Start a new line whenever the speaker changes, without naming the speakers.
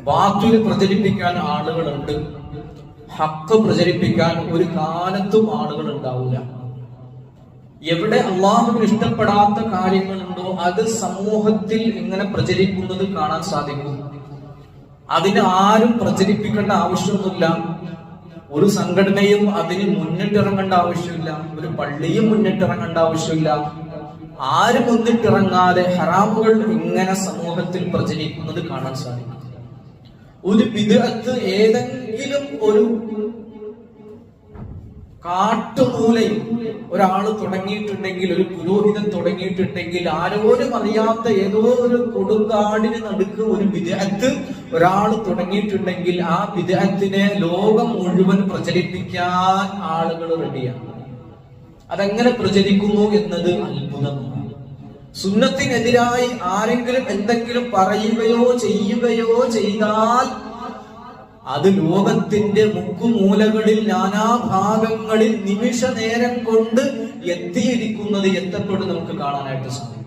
ബാത്തിൽ പ്രചരിപ്പിക്കാൻ ആളുകളുണ്ട്. ഹക്ക് പ്രചരിപ്പിക്കാൻ ഒരു കാലത്തും ആളുകൾ ഉണ്ടാവില്ല എവിടെ അള്ളാഹുവിന് ഇഷ്ടപ്പെടാത്ത കാര്യങ്ങളുണ്ടോ അത് സമൂഹത്തിൽ ഇങ്ങനെ പ്രചരിക്കുന്നത് കാണാൻ സാധിക്കും. അതിന് ആരും പ്രചരിപ്പിക്കേണ്ട ആവശ്യമൊന്നുമില്ല. ഒരു സംഘടനയും അതിന് മുന്നിട്ടിറങ്ങേണ്ട ആവശ്യമില്ല. ഒരു പള്ളിയും മുന്നിട്ടിറങ്ങേണ്ട ആവശ്യമില്ല. ആരും മുന്നിട്ടിറങ്ങാതെ ഹറാമുകൾ ഇങ്ങനെ സമൂഹത്തിൽ പ്രചരിക്കുന്നത് കാണാൻ സാധിക്കും. ഒരു വിദഗ്ധ ഏതെങ്കിലും ഒരു കാട്ടുമൂലയിൽ ഒരാൾ തുടങ്ങിയിട്ടുണ്ടെങ്കിൽ ഒരു പുരോഹിതൻ തുടങ്ങിയിട്ടുണ്ടെങ്കിൽ ആരോരും അറിയാത്ത ഏതോ ഒരു കൊടുങ്കാടിന് നടുക്ക് ഒരു വിദഗ്ധ ഒരാൾ തുടങ്ങിയിട്ടുണ്ടെങ്കിൽ ആ വിദഗ്ധത്തിനെ ലോകം മുഴുവൻ പ്രചരിപ്പിക്കാൻ ആളുകൾ റെഡിയാണ് അതെങ്ങനെ പ്രചരിക്കുന്നു എന്നത് അത്ഭുതമാണ്. സുന്നത്തിനെതിരായി ആരെങ്കിലും എന്തെങ്കിലും പറയുകയോ ചെയ്യുകയോ ചെയ്താൽ അത് ലോകത്തിന്റെ മുക്കുമൂലകളിൽ നാനാഭാഗങ്ങളിൽ നിമിഷ നേരം കൊണ്ട് എത്തിയിരിക്കുന്നത് എത്തപ്പെടും നമുക്ക് കാണാനായിട്ട് സാധിക്കും.